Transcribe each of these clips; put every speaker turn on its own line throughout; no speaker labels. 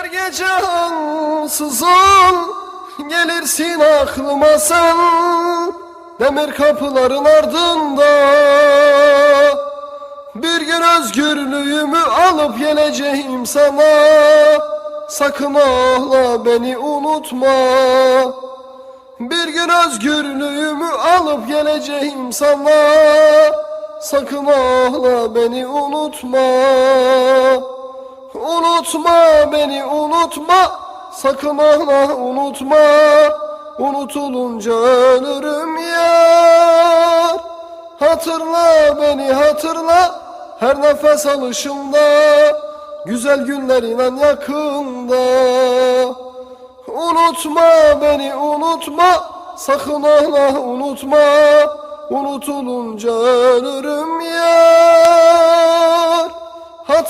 Her gece ansızın gelirsin aklıma sen. Demir kapıların ardında Bir gün özgürlüğümü alıp geleceğim sana. Sakın ağla beni unutma. Bir gün özgürlüğümü alıp geleceğim sana. Sakın ağla beni unutma Unutma beni unutma. Sakın ağla unutma. Unutulunca ölürüm yar. Hatırla beni hatırla. Her nefes alışımda. Güzel günler inan yakında. Unutma beni unutma. Sakın ağla unutma. Unutulunca ölürüm yar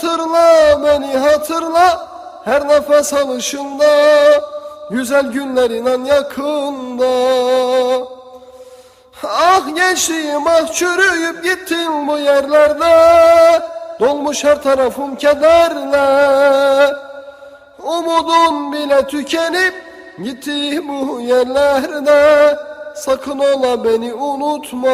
Hatırla beni hatırla. Her nefes alışında Güzel günler inan yakında. Ah gençliğim ah çürüyüp gittin bu yerlerde. Dolmuş her tarafım kederle. Umudun bile tükenip gitti bu yerlerde. Sakın ola beni unutma.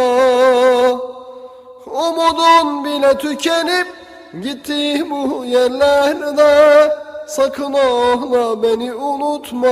Umudun bile tükenip gitti bu yerlerde. Sakın ola beni unutma